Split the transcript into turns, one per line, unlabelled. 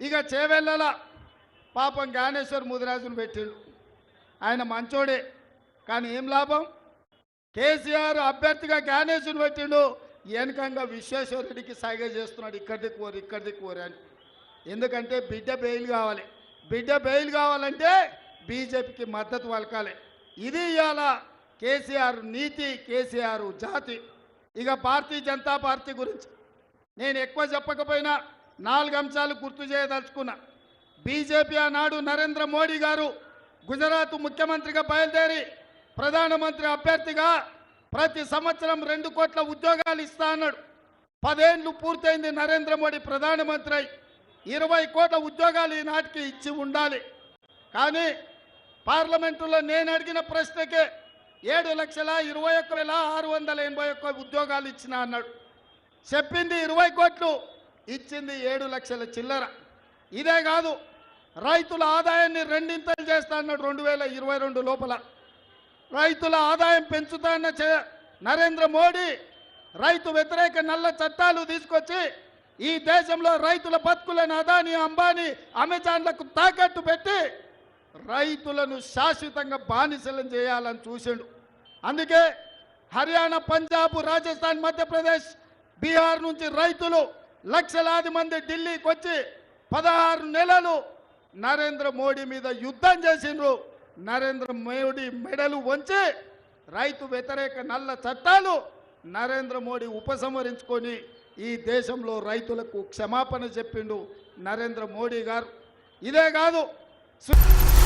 ఇక చేవెళ్ళల పాపం జ్ఞానేశ్వర్ ముదిరాజును పెట్టిండు. ఆయన మంచోడే కానీ ఏం లాభం? కేసీఆర్ అభ్యర్థిగా జ్ఞానేశ్వరుని పెట్టిండు. వెనకంగా విశ్వేశ్వరుడికి సైగ చేస్తున్నాడు. ఇక్కడికి కోరు ఇక్కడికి కోరు అని. ఎందుకంటే బిడ్డ బెయిల్ కావాలి. బిడ్డ బెయిల్ కావాలంటే బీజేపీకి మద్దతు పలకాలి. ఇది ఇవాళ కేసీఆర్ నీతి కేసీఆర్ జాతి. ఇక భారతీయ జనతా పార్టీ గురించి నేను ఎక్కువ చెప్పకపోయినా నాలుగు అంశాలు గుర్తు చేయదలుచుకున్నా. బీజేపీ ఆనాడు నరేంద్ర మోడీ గారు గుజరాత్ ముఖ్యమంత్రిగా బయలుదేరి ప్రధానమంత్రి అభ్యర్థిగా ప్రతి సంవత్సరం రెండు కోట్ల ఉద్యోగాలు ఇస్తా అన్నాడు. పదేండ్లు పూర్తయింది నరేంద్ర మోడీ ప్రధానమంత్రి అయి ఇరవై కోట్ల ఉద్యోగాలు ఈనాటికి ఇచ్చి ఉండాలి. కానీ పార్లమెంటులో నేను అడిగిన ప్రశ్నకే ఏడు లక్షల ఇరవై ఒక్క వేల ఆరు వందల ఎనభై ఒక్క ఉద్యోగాలు ఇచ్చిన అన్నాడు. చెప్పింది ఇరవై కోట్లు ఇచ్చింది ఏడు లక్షల చిల్లర. ఇదే కాదు రైతుల ఆదాయాన్ని రెండింతలు చేస్తా అన్నాడు రెండు వేల ఇరవై రెండు లోపల. రైతుల ఆదాయం పెంచుతాన్న చే నరేంద్ర మోడీ రైతు వ్యతిరేక నల్ల చట్టాలు తీసుకొచ్చి ఈ దేశంలో రైతుల బతుకులను అదాని అంబానీ అమెజాన్లకు తాకట్టు పెట్టి రైతులను శాశ్వతంగా బానిసలను చేయాలని చూసిండు. అందుకే హర్యానా పంజాబ్ రాజస్థాన్ మధ్యప్రదేశ్ బీహార్ నుంచి రైతులు లక్షలాది మంది ఢిల్లీకి వచ్చి పదహారు నెలలు నరేంద్ర మోడీ మీద యుద్ధం చేసిండ్రు. నరేంద్ర మోడీ మెడలు వంచి రైతు వ్యతిరేక నల్ల చట్టాలు నరేంద్ర మోడీ ఉపసంహరించుకొని ఈ దేశంలో రైతులకు క్షమాపణ చెప్పిండు నరేంద్ర మోడీ గారు. ఇదే కాదు. సు-